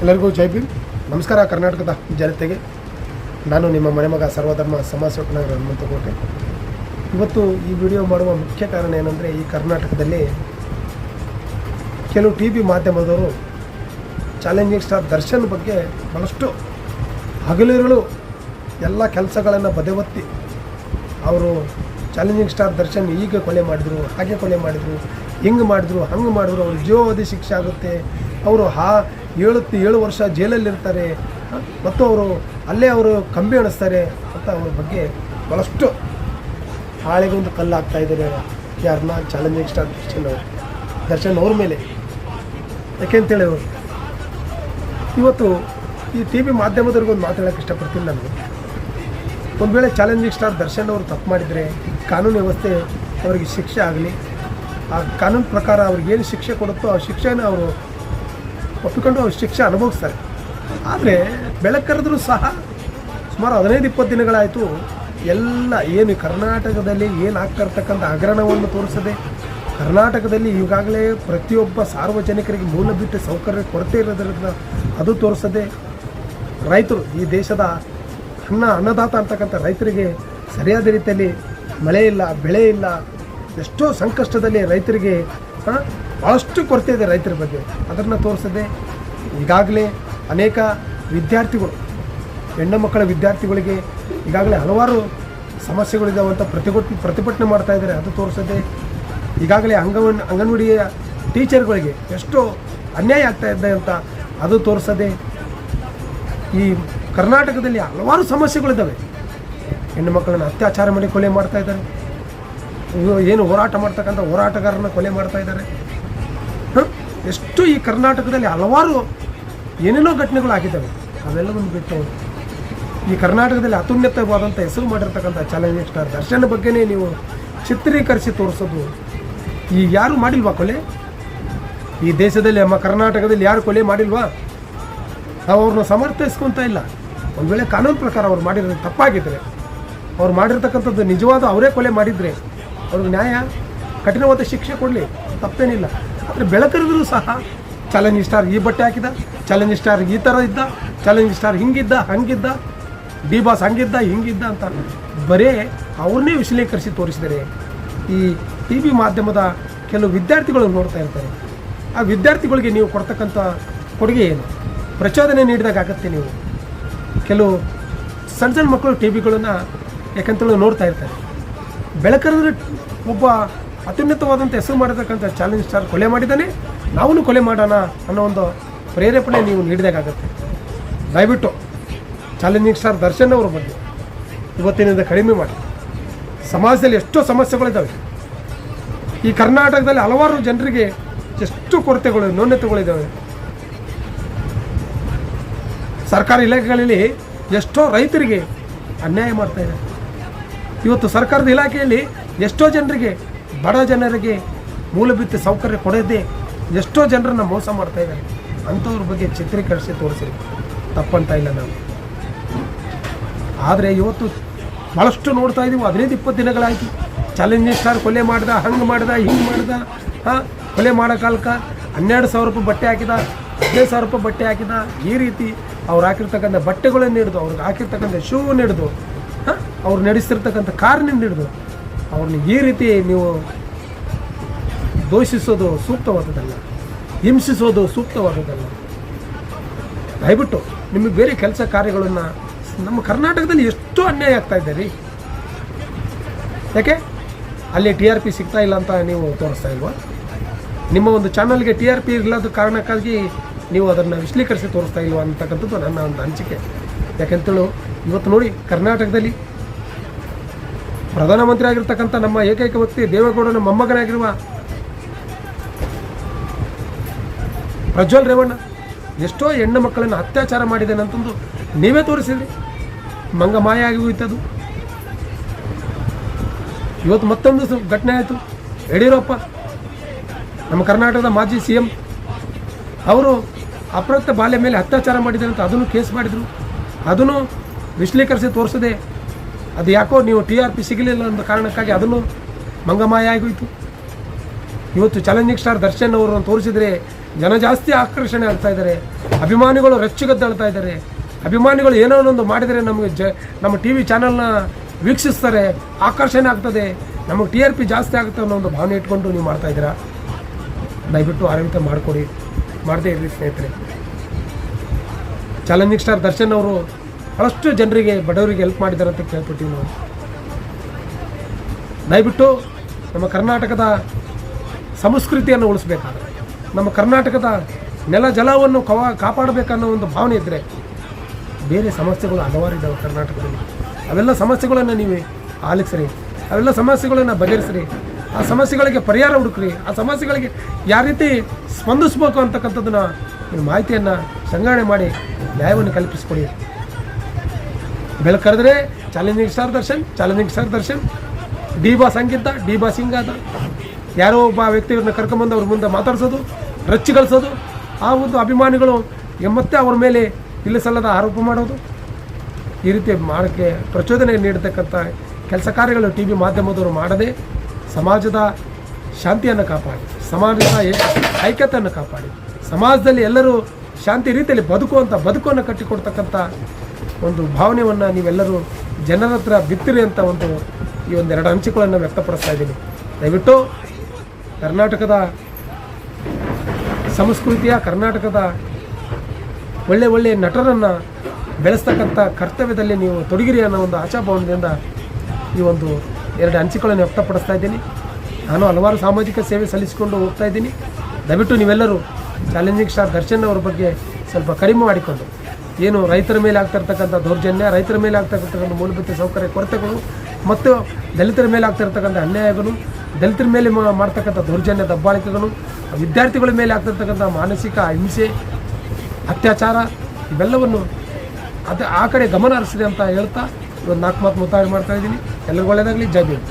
ಎಲ್ಲರಿಗೂ ಜೈ ಭೀಮ್. ನಮಸ್ಕಾರ, ಕರ್ನಾಟಕದ ಜನತೆಗೆ. ನಾನು ನಿಮ್ಮ ಮನೆಮಗ ಸರ್ವಧರ್ಮ ಸಮಾಜ ಹನುಮಂತ ಇವತ್ತು ಈ ವಿಡಿಯೋ ಮಾಡುವ ಮುಖ್ಯ ಕಾರಣ ಏನಂದರೆ, ಈ ಕರ್ನಾಟಕದಲ್ಲಿ ಕೆಲವು ಟಿ ವಿ ಮಾಧ್ಯಮದವರು ಚಾಲೆಂಜಿಂಗ್ ಸ್ಟಾರ್ ದರ್ಶನ್ ಬಗ್ಗೆ ಭಾಳಷ್ಟು ಹಗಲಿರುಳು ಎಲ್ಲ ಕೆಲಸಗಳನ್ನು ಬದೆವತ್ತಿ ಅವರು ಚಾಲೆಂಜಿಂಗ್ ಸ್ಟಾರ್ ದರ್ಶನ್ ಈಗ ಕೊಲೆ ಮಾಡಿದರು, ಹಾಗೆ ಕೊಲೆ ಮಾಡಿದರು, ಹಿಂಗೆ ಮಾಡಿದ್ರು, ಹಂಗೆ ಮಾಡಿದ್ರು, ಅವ್ರು ಜೀವಾವಧಿ ಶಿಕ್ಷೆ ಆಗುತ್ತೆ ಅವರು ಹಾ ಏಳು ಏಳು ವರ್ಷ ಜೈಲಲ್ಲಿರ್ತಾರೆ? ಮತ್ತು ಅವರು ಅಲ್ಲೇ ಅವರು ಕಂಬಿ ಎಣಿಸ್ತಾರೆ ಅಂತ ಅವ್ರ ಬಗ್ಗೆ ಭಾಳಷ್ಟು ಹಾಳೆಗೊಂದು ಕಲ್ಲು ಹಾಕ್ತಾ ಇದ್ದಾರೆ. ಯಾರನ್ನ ಚಾಲೆಂಜಿಂಗ್ ಸ್ಟಾರ್ ದರ್ಶನ್ ಅವರು. ದರ್ಶನ್ ಅವ್ರ ಮೇಲೆ. ಯಾಕೆಂತೇಳಿ ಅವರು. ಇವತ್ತು ಈ ಟಿ ವಿ ಮಾಧ್ಯಮದವ್ರಿಗೊಂದು ಮಾತಾಡೋಕ್ಕೆ ಇಷ್ಟಪಡ್ತೀನಿ ನಾನು. ಒಂದು ವೇಳೆ ಚಾಲೆಂಜಿಂಗ್ ಸ್ಟಾರ್ ದರ್ಶನ್ ಅವರು ತಪ್ಪು ಮಾಡಿದರೆ ಕಾನೂನು ವ್ಯವಸ್ಥೆ ಅವರಿಗೆ ಶಿಕ್ಷೆ ಆಗಲಿ. ಆ ಕಾನೂನು ಪ್ರಕಾರ ಅವ್ರಿಗೆ ಏನು ಶಿಕ್ಷೆ ಕೊಡುತ್ತೋ ಆ ಶಿಕ್ಷೆನ ಅವರು ಒಪ್ಪಿಕೊಂಡು ಅವ್ರು ಶಿಕ್ಷೆ ಅನುಭವಿಸ್ತಾರೆ. ಆದರೆ ಬೆಳಕರೆದ್ರೂ ಸಹ ಸುಮಾರು ಹದಿನೈದು, ಇಪ್ಪತ್ತು ದಿನಗಳಾಯಿತು ಎಲ್ಲ ಏನು ಕರ್ನಾಟಕದಲ್ಲಿ ಏನು ಆಗ್ತಾ ಇರ್ತಕ್ಕಂಥ ಹಗರಣವನ್ನು ತೋರಿಸದೆ ಕರ್ನಾಟಕದಲ್ಲಿ ಈಗಾಗಲೇ ಪ್ರತಿಯೊಬ್ಬ ಸಾರ್ವಜನಿಕರಿಗೆ ಮೂಲಭೂತ ಸೌಕರ್ಯ ಕೊರತೆ ಇರೋದ್ರಿಂದ ಅದು ತೋರಿಸದೆ ರೈತರು ಈ ದೇಶದ ಅನ್ನ, ಅನ್ನದಾತ ಅಂತಕ್ಕಂಥ ರೈತರಿಗೆ ಸರಿಯಾದ ರೀತಿಯಲ್ಲಿ ಮಳೆ ಇಲ್ಲ, ಬೆಳೆ ಇಲ್ಲ, ಎಷ್ಟೋ ಸಂಕಷ್ಟದಲ್ಲಿ ರೈತರಿಗೆ ಭಾಳಷ್ಟು ಕೊರತೆ ಇದೆ ರೈತರ ಬಗ್ಗೆ. ಅದನ್ನು ತೋರಿಸದೆ ಈಗಾಗಲೇ ಅನೇಕ ವಿದ್ಯಾರ್ಥಿಗಳು, ಹೆಣ್ಣು ಮಕ್ಕಳ ವಿದ್ಯಾರ್ಥಿಗಳಿಗೆ ಈಗಾಗಲೇ ಹಲವಾರು ಸಮಸ್ಯೆಗಳಿದ್ದಾವೆ ಅಂತ ಪ್ರತಿಭಟನೆ ಮಾಡ್ತಾ ಇದ್ದಾರೆ. ಅದು ತೋರಿಸದೆ ಈಗಾಗಲೇ ಅಂಗನ ಅಂಗನವಾಡಿಯ ಟೀಚರ್ಗಳಿಗೆ ಎಷ್ಟು ಅನ್ಯಾಯ ಆಗ್ತಾ ಇದೆ ಅಂತ ಅದು ತೋರಿಸದೆ ಈ ಕರ್ನಾಟಕದಲ್ಲಿ ಹಲವಾರು ಸಮಸ್ಯೆಗಳಿದ್ದಾವೆ ಹೆಣ್ಣು ಮಕ್ಕಳನ್ನು ಅತ್ಯಾಚಾರ ಮಾಡಿ ಕೊಲೆ ಮಾಡ್ತಾ ಇದ್ದಾರೆ. ಏನು ಹೋರಾಟ ಮಾಡ್ತಕ್ಕಂಥ ಹೋರಾಟಗಾರರನ್ನ ಕೊಲೆ ಮಾಡ್ತಾ ಇದ್ದಾರೆ? ಎಷ್ಟು ಈ ಕರ್ನಾಟಕದಲ್ಲಿ ಹಲವಾರು ಏನೇನೋ ಘಟನೆಗಳು ಆಗಿದ್ದಾವೆ ಅವೆಲ್ಲವನ್ನು ಬಿಟ್ಟು ಈ ಕರ್ನಾಟಕದಲ್ಲಿ ಅತ್ಯುನ್ನತವಾದಂಥ ಹೆಸರು ಮಾಡಿರ್ತಕ್ಕಂಥ ಚಾಲೆಂಜಿಂಗ್ ಸ್ಟಾರ್ ದರ್ಶನ ಬಗ್ಗೆನೇ ನೀವು ಚಿತ್ರೀಕರಿಸಿ ತೋರಿಸೋದು. ಈ ಯಾರು ಮಾಡಿಲ್ವಾ ಕೊಲೆ? ಈ ದೇಶದಲ್ಲಿ ನಮ್ಮ ಕರ್ನಾಟಕದಲ್ಲಿ ಯಾರು ಕೊಲೆ ಮಾಡಿಲ್ವಾ? ನಾವು ಅವ್ರನ್ನ ಸಮರ್ಥಿಸ್ಕೊತಾ ಇಲ್ಲ. ಒಂದು ವೇಳೆ ಕಾನೂನು ಪ್ರಕಾರ ಅವ್ರು ಮಾಡಿರೋದು ತಪ್ಪಾಗಿದ್ದರೆ ಅವ್ರು ಮಾಡಿರ್ತಕ್ಕಂಥದ್ದು ನಿಜವಾದ ಅವರೇ ಕೊಲೆ ಮಾಡಿದರೆ, ಅವ್ರಿಗೆ ನ್ಯಾಯ, ಕಠಿಣವಾದ ಶಿಕ್ಷೆ ಕೊಡಲಿ, ತಪ್ಪೇನಿಲ್ಲ. ಆದರೆ ಬೆಳಕರಿದ್ರು ಸಹ ಚಾಲೆಂಜ್ ಸ್ಟಾರ್ ಈ ಬಟ್ಟೆ ಹಾಕಿದ ಚಾಲೆಂಜ್ ಸ್ಟಾರ್ ಈ ಥರ ಇದ್ದ ಚಾಲೆಂಜ್ ಸ್ಟಾರ್ ಹಿಂಗಿದ್ದ, ಹಂಗಿದ್ದ ಡಿ ಬಾಸ್ ಹಂಗಿದ್ದ, ಹಿಂಗಿದ್ದ ಅಂತ ಬರೇ ಅವ್ರನ್ನೇ ವಿಶ್ಲೇಕರಿಸಿ ತೋರಿಸಿದರೆ ಈ ಟಿ ವಿ ಮಾಧ್ಯಮದ ಕೆಲವು ವಿದ್ಯಾರ್ಥಿಗಳು ನೋಡ್ತಾ ಇರ್ತಾರೆ. ಆ ವಿದ್ಯಾರ್ಥಿಗಳಿಗೆ ನೀವು ಕೊಡ್ತಕ್ಕಂಥ ಕೊಡುಗೆ ಏನು? ಪ್ರಚೋದನೆ ನೀಡಿದಾಗ ಆಗತ್ತೆ ನೀವು. ಕೆಲವು ಸಣ್ಣ ಸಣ್ಣ ಮಕ್ಕಳು ಟಿ ವಿಗಳನ್ನು ಯಾಕಂತೇಳಿ ನೋಡ್ತಾ ಇರ್ತಾರೆ. ಬೆಳಕರಿದ್ರೆ ಒಬ್ಬ ಅತ್ಯುನ್ನತವಾದಂಥ ಹೆಸರು ಮಾಡಿರ್ತಕ್ಕಂಥ ಚಾಲೆಂಜ್ ಸ್ಟಾರ್ ಕೊಲೆ ಮಾಡಿದ್ದಾನೆ. ನಾವೂ ಕೊಲೆ ಮಾಡೋಣ ಅನ್ನೋ ಒಂದು ಪ್ರೇರೇಪಣೆ ನೀವು ನೀಡಿದಾಗುತ್ತೆ ದಯವಿಟ್ಟು ಚಾಲೆಂಜಿಂಗ್ ಸ್ಟಾರ್ ದರ್ಶನ್ ಅವರ ಬಗ್ಗೆ ಇವತ್ತಿನಿಂದ ಕಡಿಮೆ ಮಾಡಿ. ಸಮಾಜದಲ್ಲಿ ಎಷ್ಟೋ ಸಮಸ್ಯೆಗಳಿದ್ದಾವೆ ಈ ಕರ್ನಾಟಕದಲ್ಲಿ ಹಲವಾರು ಜನರಿಗೆ ಎಷ್ಟು ಕೊರತೆಗಳು ನ್ಯೂನತೆಗಳಿದ್ದಾವೆ ಸರ್ಕಾರಿ ಇಲಾಖೆಗಳಲ್ಲಿ ಎಷ್ಟೋ ರೈತರಿಗೆ ಅನ್ಯಾಯ ಮಾಡ್ತಾ ಇದೆ ಇವತ್ತು ಸರ್ಕಾರದ ಇಲಾಖೆಯಲ್ಲಿ ಎಷ್ಟೋ ಜನರಿಗೆ ಬಡ ಜನರಿಗೆ ಮೂಲಭೂತ ಸೌಕರ್ಯ ಕೊಡದೆ ಎಷ್ಟೋ ಜನರನ್ನು ಮೋಸ ಮಾಡ್ತಾ ಇದ್ದಾರೆ. ಅಂಥವ್ರ ಬಗ್ಗೆ ಚಿತ್ರೀಕರಿಸಿ ತೋರಿಸಿರಿ. ತಪ್ಪಂತ ಇಲ್ಲ ನಾವು. ಆದರೆ ಇವತ್ತು ಭಾಳಷ್ಟು ನೋಡ್ತಾ ಇದ್ದೀವಿ ಹದಿನೈದು, ಇಪ್ಪತ್ತು ದಿನಗಳಾಯಿತು. ಚಾಲೆಂಜಿಂಗ್ ಸ್ಟಾರ್ ಕೊಲೆ ಮಾಡ್ದ, ಹಂಗೆ ಮಾಡ್ದ, ಹಿಂಗೆ ಮಾಡ್ದ, ಹಾಂ, ಕೊಲೆ ಮಾಡೋ ಕಾಲಕ್ಕೆ ಹನ್ನೆರಡು ಸಾವಿರ ರೂಪಾಯಿ ಬಟ್ಟೆ ಹಾಕಿದ, ಹದಿನೈದು ಸಾವಿರ ರೂಪಾಯಿ ಬಟ್ಟೆ ಹಾಕಿದ, ಈ ರೀತಿ ಅವ್ರು ಹಾಕಿರ್ತಕ್ಕಂಥ ಬಟ್ಟೆಗಳನ್ನು ಹಿಡಿದು, ಅವ್ರಿಗೆ ಹಾಕಿರ್ತಕ್ಕಂಥ ಶೂ ಹಿಡಿದು, ಹಾಂ, ಅವ್ರು ನಡೆಸಿರ್ತಕ್ಕಂಥ ಕಾರ್ನಿಂದ ಹಿಡಿದು ಅವ್ರನ್ನ ಈ ರೀತಿ ನೀವು ದೋಷಿಸೋದು ಸೂಕ್ತವಾದದ್ದಲ್ಲ, ಹಿಂಸಿಸೋದು ಸೂಕ್ತವಾದದ್ದಲ್ಲ. ದಯವಿಟ್ಟು ನಿಮಗೆ ಬೇರೆ ಕೆಲಸ ಕಾರ್ಯಗಳನ್ನು ನಮ್ಮ ಕರ್ನಾಟಕದಲ್ಲಿ ಎಷ್ಟು ಅನ್ಯಾಯ ಆಗ್ತಾ ಇದೆ ರೀ. ಯಾಕೆ? ಅಲ್ಲಿ ಟಿ ಆರ್ ಪಿ ಸಿಗ್ತಾ ಇಲ್ಲ ಅಂತ ನೀವು ತೋರಿಸ್ತಾ ಇಲ್ವಾ? ನಿಮ್ಮ ಒಂದು ಚಾನಲ್ಗೆ ಟಿ ಆರ್ ಪಿ ಇರಲಾದ ಕಾರಣಕ್ಕಾಗಿ ನೀವು ಅದನ್ನು ವಿಶ್ಲೀಕರಿಸಿ ತೋರಿಸ್ತಾ ಇಲ್ವಾ ಅಂತಕ್ಕಂಥದ್ದು ನನ್ನ ಒಂದು ಅನಿಸಿಕೆ. ಯಾಕೆಂತೇಳು, ಇವತ್ತು ನೋಡಿ ಕರ್ನಾಟಕದಲ್ಲಿ ಪ್ರಧಾನಮಂತ್ರಿ ಆಗಿರ್ತಕ್ಕಂಥ ನಮ್ಮ ಏಕೈಕ ವ್ಯಕ್ತಿ ದೇವೇಗೌಡನ ಮೊಮ್ಮಗನಾಗಿರುವ ಪ್ರಜ್ವಲ್ ರೇವಣ್ಣ ಎಷ್ಟೋ ಹೆಣ್ಣು ಮಕ್ಕಳನ್ನು ಅತ್ಯಾಚಾರ ಮಾಡಿದ್ದೇನೆ ಅಂತಂದು ನೀವೇ ತೋರಿಸಿದ್ರಿ. ಮಂಗ ಮಾಯ ಆಗಿ ಹೋಯ್ತದು. ಇವತ್ತು ಮತ್ತೊಂದು ಘಟನೆ ಆಯಿತು. ಯಡಿಯೂರಪ್ಪ, ನಮ್ಮ ಕರ್ನಾಟಕದ ಮಾಜಿ ಸಿ ಎಂ ಅವರು ಅಪ್ರಕ್ತ ಬಾಲ್ಯ ಮೇಲೆ ಅತ್ಯಾಚಾರ ಮಾಡಿದ್ದಾರೆ ಅಂತ ಅದನ್ನು ಕೇಸ್ ಮಾಡಿದರು. ಅದನ್ನು ವಿಶ್ಲೀಕರಿಸಿ ತೋರಿಸದೆ ಅದು ಯಾಕೋ ನೀವು ಟಿ ಆರ್ ಪಿ ಸಿಗಲಿಲ್ಲ ಅನ್ನೋ ಕಾರಣಕ್ಕಾಗಿ ಅದನ್ನು ಮಂಗಮಾಯ ಆಗೋಯ್ತು ಇವತ್ತು ಚಾಲೆಂಜಿಂಗ್ ಸ್ಟಾರ್ ದರ್ಶನ್ ಅವರನ್ನು ತೋರಿಸಿದರೆ ಜನ ಜಾಸ್ತಿ ಆಕರ್ಷಣೆ ಆಗ್ತಾ ಇದ್ದಾರೆ, ಅಭಿಮಾನಿಗಳು ರಚ್ಚುಗದ್ದಾಳ್ತಾ ಇದ್ದಾರೆ. ಅಭಿಮಾನಿಗಳು ಏನೋ ಒಂದು ಮಾಡಿದರೆ ನಮಗೆ ಜ, ನಮ್ಮ ಟಿ ವಿ ಚಾನಲ್ನ ವೀಕ್ಷಿಸ್ತಾರೆ, ಆಕರ್ಷಣೆ ಆಗ್ತದೆ, ನಮಗೆ ಟಿ ಆರ್ ಪಿ ಜಾಸ್ತಿ ಆಗುತ್ತೆ ಅನ್ನೋ ಒಂದು ಭಾವನೆ ಇಟ್ಕೊಂಡು ನೀವು ಮಾಡ್ತಾ ಇದ್ದೀರಾ? ದಯವಿಟ್ಟು ಆರಾಮಿತ ಮಾಡಿಕೊಡಿ, ಮಾಡದೇ ಇರಲಿ ಸ್ನೇಹಿತರೆ. ಚಾಲೆಂಜಿಂಗ್ ಸ್ಟಾರ್ ದರ್ಶನ್ ಅವರು ಭಾಳಷ್ಟು ಜನರಿಗೆ, ಬಡವರಿಗೆ ಹೆಲ್ಪ್ ಮಾಡಿದ್ದಾರೆ ಅಂತ ಕೇಳ್ಪಟ್ಟಿವಿ ನಾವು. ದಯವಿಟ್ಟು ನಮ್ಮ ಕರ್ನಾಟಕದ ಸಂಸ್ಕೃತಿಯನ್ನು ಉಳಿಸ್ಬೇಕಾದ್ರೆ, ನಮ್ಮ ಕರ್ನಾಟಕದ ನೆಲ ಜಲವನ್ನು ಕವ, ಕಾಪಾಡಬೇಕನ್ನೋ ಒಂದು ಭಾವನೆ ಇದ್ದರೆ ಬೇರೆ ಸಮಸ್ಯೆಗಳು ಹಲವಾರು ಇದ್ದಾವೆ ಕರ್ನಾಟಕದಲ್ಲಿ. ಅವೆಲ್ಲ ಸಮಸ್ಯೆಗಳನ್ನು ನೀವು ಆಲಿಸ್ರಿ. ಅವೆಲ್ಲ ಸಮಸ್ಯೆಗಳನ್ನು ಬಗೆಹರಿಸ್ರಿ. ಆ ಸಮಸ್ಯೆಗಳಿಗೆ ಪರಿಹಾರ ಹುಡುಕ್ರಿ. ಆ ಸಮಸ್ಯೆಗಳಿಗೆ ಯಾವ ರೀತಿ ಸ್ಪಂದಿಸ್ಬೇಕು ಅಂತಕ್ಕಂಥದ್ದನ್ನ ಮಾಹಿತಿಯನ್ನು ಸಂಗ್ರಹಣೆ ಮಾಡಿ ನ್ಯಾಯವನ್ನು ಕಲ್ಪಿಸ್ಕೊಡಿ. ಬೆಳಕರೆದ್ರೆ challenging star Darshan, challenging star Darshan D ಬಾ ಸಂಗೀತ ಡಿ ಬಾ ಅದ ಯಾರೋ ಒಬ್ಬ ವ್ಯಕ್ತಿಗಳನ್ನ ಕರ್ಕೊಂಬಂದು ಅವ್ರ ಮುಂದೆ ಮಾತಾಡ್ಸೋದು ರಚ್ಚಿಗಳಿಸೋದು ಆ ಒಂದು ಅಭಿಮಾನಿಗಳು ಮತ್ತೆ ಅವ್ರ ಮೇಲೆ ಸಲ್ಲದ ಆರೋಪ ಮಾಡೋದು. ಈ ರೀತಿ ಮಾಡೋಕ್ಕೆ ಪ್ರಚೋದನೆ ನೀಡತಕ್ಕಂಥ ಕೆಲಸ ಕಾರ್ಯಗಳು ಟಿ ವಿ ಮಾಧ್ಯಮದವರು ಮಾಡದೆ ಸಮಾಜದ ಶಾಂತಿಯನ್ನು ಕಾಪಾಡಿ, ಸಮಾಜದ ಐಕ್ಯತೆಯನ್ನು ಕಾಪಾಡಿ, ಸಮಾಜದಲ್ಲಿ ಎಲ್ಲರೂ ಶಾಂತಿ ರೀತಿಯಲ್ಲಿ ಬದುಕುವಂಥ ಬದುಕನ್ನು ಕಟ್ಟಿಕೊಡ್ತಕ್ಕಂಥ ಒಂದು ಭಾವನೆಯನ್ನು ನೀವೆಲ್ಲರೂ ಜನರ ಹತ್ರ ಬಿತ್ತಿರಿ ಅಂತ ಒಂದು ಈ ಒಂದೆರಡು ಹಂಚಿಕೆಗಳನ್ನು ವ್ಯಕ್ತಪಡಿಸ್ತಾ ಇದ್ದೀನಿ. ದಯವಿಟ್ಟು ಕರ್ನಾಟಕದ ಸಂಸ್ಕೃತಿಯ, ಕರ್ನಾಟಕದ ಒಳ್ಳೆ ಒಳ್ಳೆಯ ನಟರನ್ನು ಬೆಳೆಸ್ತಕ್ಕಂಥ ಕರ್ತವ್ಯದಲ್ಲಿ ನೀವು ತೊಡಗಿರಿ ಅನ್ನೋ ಒಂದು ಆಶಾಭಾವನೆಯಿಂದ ಈ ಒಂದು ಎರಡು ಹಂಚಿಕೆಗಳನ್ನು ವ್ಯಕ್ತಪಡಿಸ್ತಾ ಇದ್ದೀನಿ. ನಾನು ಹಲವಾರು ಸಾಮಾಜಿಕ ಸೇವೆ ಸಲ್ಲಿಸಿಕೊಂಡು ಹೋಗ್ತಾ ಇದ್ದೀನಿ. ದಯವಿಟ್ಟು ನೀವೆಲ್ಲರೂ ಚಾಲೆಂಜಿಂಗ್ ಸ್ಟಾರ್ ದರ್ಶನ್ ಅವರ ಬಗ್ಗೆ ಸ್ವಲ್ಪ ಕಡಿಮೆ ಮಾಡಿಕೊಂಡು ಏನು ರೈತರ ಮೇಲೆ ಆಗ್ತಿರ್ತಕ್ಕಂಥ ದೌರ್ಜನ್ಯ, ರೈತರ ಮೇಲೆ ಆಗ್ತಾ ಇರ್ತಕ್ಕಂಥ ಮೂಲಭೂತ ಸೌಕರ್ಯ, ಕೊರತೆಗಳು ಮತ್ತು ದಲಿತರ ಮೇಲೆ ಆಗ್ತಿರ್ತಕ್ಕಂಥ ಅನ್ಯಾಯಗಳು, ದಲಿತರ ಮೇಲೆ ಮಾಡ್ತಕ್ಕಂಥ ದೌರ್ಜನ್ಯ, ದಬ್ಬಾಳಿಕೆಗಳು, ವಿದ್ಯಾರ್ಥಿಗಳ ಮೇಲೆ ಆಗ್ತಿರ್ತಕ್ಕಂಥ ಮಾನಸಿಕ ಹಿಂಸೆ ಅತ್ಯಾಚಾರ, ಇವೆಲ್ಲವನ್ನು ಅದು ಆ ಕಡೆ ಗಮನ ಹರಿಸಿದೆ ಅಂತ ಹೇಳ್ತಾ ಇವತ್ತು ನಾಲ್ಕು ಮಾತು ಮುತ್ತಾಯ ಮಾಡ್ತಾ ಇದ್ದೀನಿ. ಎಲ್ಲರಿಗೂ ಒಳ್ಳೆಯದಾಗಲಿ. ಜೈ ಭೀಮ್.